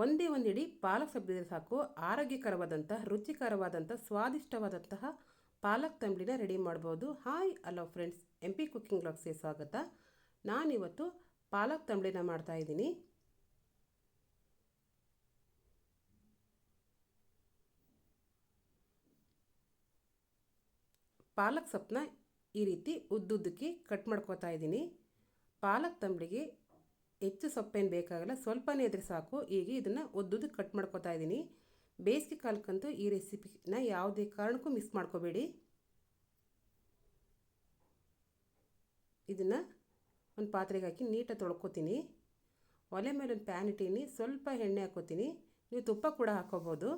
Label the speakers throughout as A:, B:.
A: ಒಂದೇ ಒಂದು ಇಡೀ ಪಾಲಕ್ ಸಬ್ಬಿದ್ರೆ ಸಾಕು. ಆರೋಗ್ಯಕರವಾದಂತಹ ರುಚಿಕರವಾದಂಥ, ಸ್ವಾದಿಷ್ಟವಾದಂತಹ ಪಾಲಕ್ ತಂಬ್ಳಿನ ರೆಡಿ ಮಾಡ್ಬೋದು. Hi hello friends. M P cooking ಬ್ಲಾಗ್ಸ್ಗೆ ಸ್ವಾಗತ. ನಾನಿವತ್ತು ಪಾಲಕ್ ತಂಬ್ಳಿನ ಮಾಡ್ತಾಯಿದ್ದೀನಿ ಪಾಲಕ್ ಸೊಪ್ಪನ್ನ ಈ ರೀತಿ ಉದ್ದುದ್ದಕ್ಕೆ ಕಟ್ ಮಾಡ್ಕೋತಾ ಇದ್ದೀನಿ. ಪಾಲಕ್ ತಂಬ್ಳಿಗೆ ಹೆಚ್ಚು ಸೊಪ್ಪೇನು ಬೇಕಾಗಲ್ಲ, ಸ್ವಲ್ಪನೇ ಇದ್ರೆ ಸಾಕು. ಈಗ ಇದನ್ನು ಒದ್ದುದು ಕಟ್ ಮಾಡ್ಕೋತಾ ಇದ್ದೀನಿ ಬೇಸಿಗೆ ಕಾಲಕ್ಕಂತೂ ಈ ರೆಸಿಪಿನ ಯಾವುದೇ ಕಾರಣಕ್ಕೂ ಮಿಸ್ ಮಾಡ್ಕೋಬೇಡಿ. ಇದನ್ನು ಒಂದು ಪಾತ್ರೆಗೆ ಹಾಕಿ ನೀಟಾಗಿ ತೊಳ್ಕೊತೀನಿ. ಒಲೆ ಮೇಲೆ ಒಂದು ಪ್ಯಾನ್ ಇಟ್ಟೀನಿ ಸ್ವಲ್ಪ ಎಣ್ಣೆ ಹಾಕೋತೀನಿ. ನೀವು ತುಪ್ಪ ಕೂಡ ಹಾಕೋಬೋದು.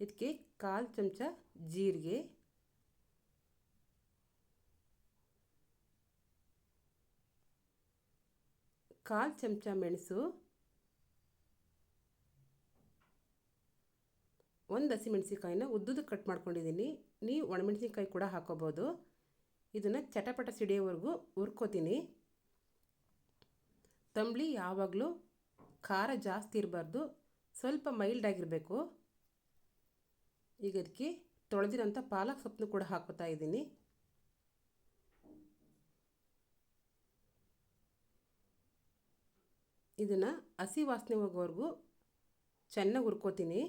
A: ಇದಕ್ಕೆ ಕಾಲು ಚಮಚ ಜೀರಿಗೆ. ಕಾಲು ಚಮಚ ಮೆಣಸು, ಒಂದು ಹಸಿಮೆಣಸಿನ್ಕಾಯಿನ ಉದ್ದದ ಕಟ್ ಮಾಡ್ಕೊಂಡಿದ್ದೀನಿ. ನೀವು ಒಣಮೆಣಸಿನ್ಕಾಯಿ ಕೂಡ ಹಾಕೋಬೋದು. ಇದನ್ನು ಚಟಪಟ ಸಿಡಿಯೋವರೆಗೂ ಹುರ್ಕೋತೀನಿ. ತಂಬ್ಳಿ ಯಾವಾಗಲೂ ಖಾರ ಜಾಸ್ತಿ ಇರಬಾರ್ದು. ಸ್ವಲ್ಪ ಮೈಲ್ಡ್ ಆಗಿರಬೇಕು. ಈಗ ಅದಕ್ಕೆ ತೊಳೆದಿರೋಂಥ ಪಾಲಕ್ ಸೊಪ್ಪನ್ನು ಕೂಡ ಹಾಕೋತಾ ಇದ್ದೀನಿ. ಇದನ್ನು ಹಸಿ ವಾಸನೆ ಹೋಗೋವರೆಗೂ ಚೆನ್ನಾಗಿ ಹುರ್ಕೋತೀನಿ.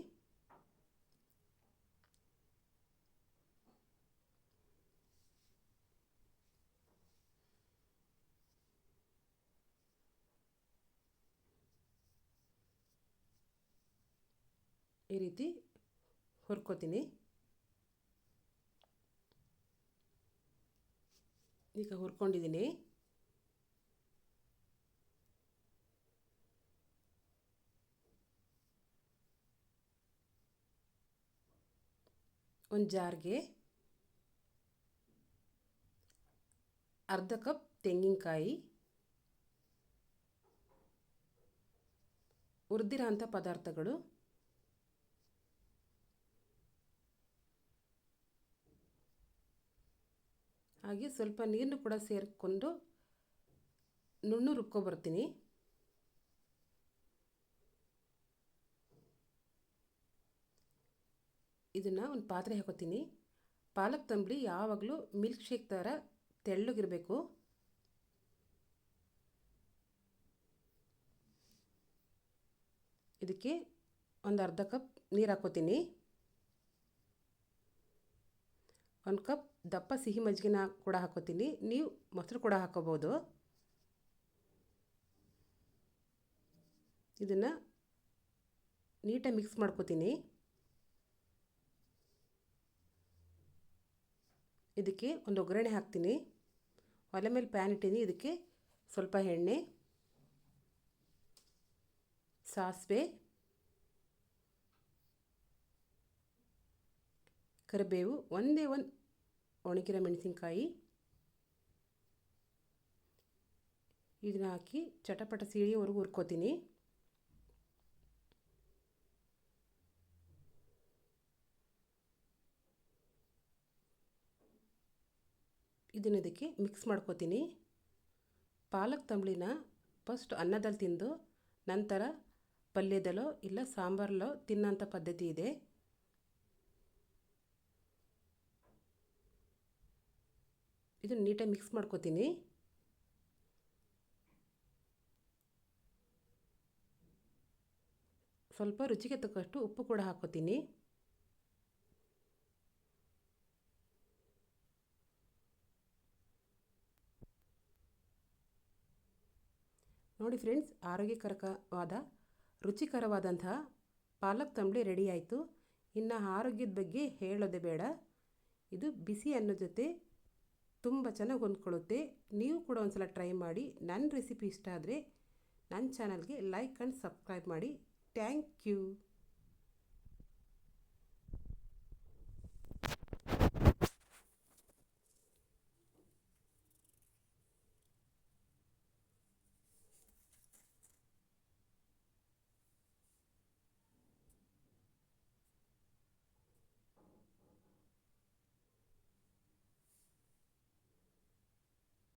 A: ಈ ರೀತಿ ಹುರ್ಕೋತೀನಿ. ಈಗ ಹುರ್ಕೊಂಡಿದ್ದೀನಿ ಒಂದು ಜಾರ್ಗೆ ಅರ್ಧ ಕಪ್ ತೆಂಗಿನಕಾಯಿ. ಹುರಿದಿರೋ ಅಂಥ ಪದಾರ್ಥಗಳು. ಹಾಗೆ ಸ್ವಲ್ಪ ನೀರನ್ನು ಕೂಡ ಸೇರಿಕೊಂಡು ನುಣ್ಣು ರುಬ್ಕೊಬರ್ತೀನಿ ಇದನ್ನು ಒಂದು ಪಾತ್ರೆ ಹಾಕೋತೀನಿ. ಪಾಲಕ್ ತಂಬಳಿ ಯಾವಾಗಲೂ ಮಿಲ್ಕ್ ಶೇಕ್ ಥರ ತೆಳ್ಳಗಿರಬೇಕು. ಇದಕ್ಕೆ ಒಂದು ಅರ್ಧ ಕಪ್ ನೀರು ಹಾಕೋತೀನಿ. ಒಂದು ಕಪ್ ದಪ್ಪ ಸಿಹಿ ಮಜ್ಜಿಗೆನ ಕೂಡ ಹಾಕೋತೀನಿ. ನೀವು ಮೊಸರು ಕೂಡ ಹಾಕೋಬೋದು. ಇದನ್ನು ನೀಟಾಗಿ ಮಿಕ್ಸ್ ಮಾಡ್ಕೋತೀನಿ. ಇದಕ್ಕೆ ಒಂದು ಒಗ್ಗರಣೆ ಹಾಕ್ತೀನಿ. ಒಲೆ ಮೇಲೆ ಪ್ಯಾನ್ ಇಟ್ಟೀನಿ ಇದಕ್ಕೆ ಸ್ವಲ್ಪ ಎಣ್ಣೆ, ಸಾಸಿವೆ, ಕರಿಬೇವು, ಒಂದೇ ಒಂದು ಒಣಗಿರೋ ಮೆಣಸಿನ್ಕಾಯಿ. ಇದನ್ನ ಹಾಕಿ ಚಟಪಟ ಸೀಳಿವರೆಗೂ ಹುರ್ಕೋತೀನಿ. ಇದನ್ನ ಇದಕ್ಕೆ ಮಿಕ್ಸ್ ಮಾಡ್ಕೋತೀನಿ. ಪಾಲಕ್ ತಂಬ್ಳಿನ ಫಸ್ಟ್ ಅನ್ನದಲ್ಲಿ ತಿಂದು ನಂತರ ಪಲ್ಯದಲ್ಲೋ ಇಲ್ಲ ಸಾಂಬಾರಲ್ಲೋ ತಿನ್ನೋಂಥ ಪದ್ಧತಿ ಇದೆ. ಇದನ್ನು ನೀಟಾಗಿ ಮಿಕ್ಸ್ ಮಾಡ್ಕೋತೀನಿ. ಸ್ವಲ್ಪ ರುಚಿಗೆ ತಕ್ಕಷ್ಟು ಉಪ್ಪು ಕೂಡ ಹಾಕೋತೀನಿ. ನೋಡಿ ಫ್ರೆಂಡ್ಸ್, ಆರೋಗ್ಯಕರಕವಾದ, ರುಚಿಕರವಾದಂತಹ ಪಾಲಕ್ ತಂಬಳಿ ರೆಡಿ ಆಯಿತು. ಇನ್ನು ಆರೋಗ್ಯದ ಬಗ್ಗೆ ಹೇಳೋದೇ ಬೇಡ. ಇದು ಬಿಸಿ ಅನ್ನೋ ಜೊತೆ ತುಂಬ ಚೆನ್ನಾಗಿ ಹೊಂದ್ಕೊಳ್ಳುತ್ತೆ. ನೀವು ಕೂಡ ಒಂದು ಸಲ ಟ್ರೈ ಮಾಡಿ. ನನ್ನ ರೆಸಿಪಿ ಇಷ್ಟ ಆದರೆ ನನ್ನ ಚಾನಲ್ಗೆ ಲೈಕ್ ಆ್ಯಂಡ್ ಸಬ್ಸ್ಕ್ರೈಬ್ ಮಾಡಿ. Thank you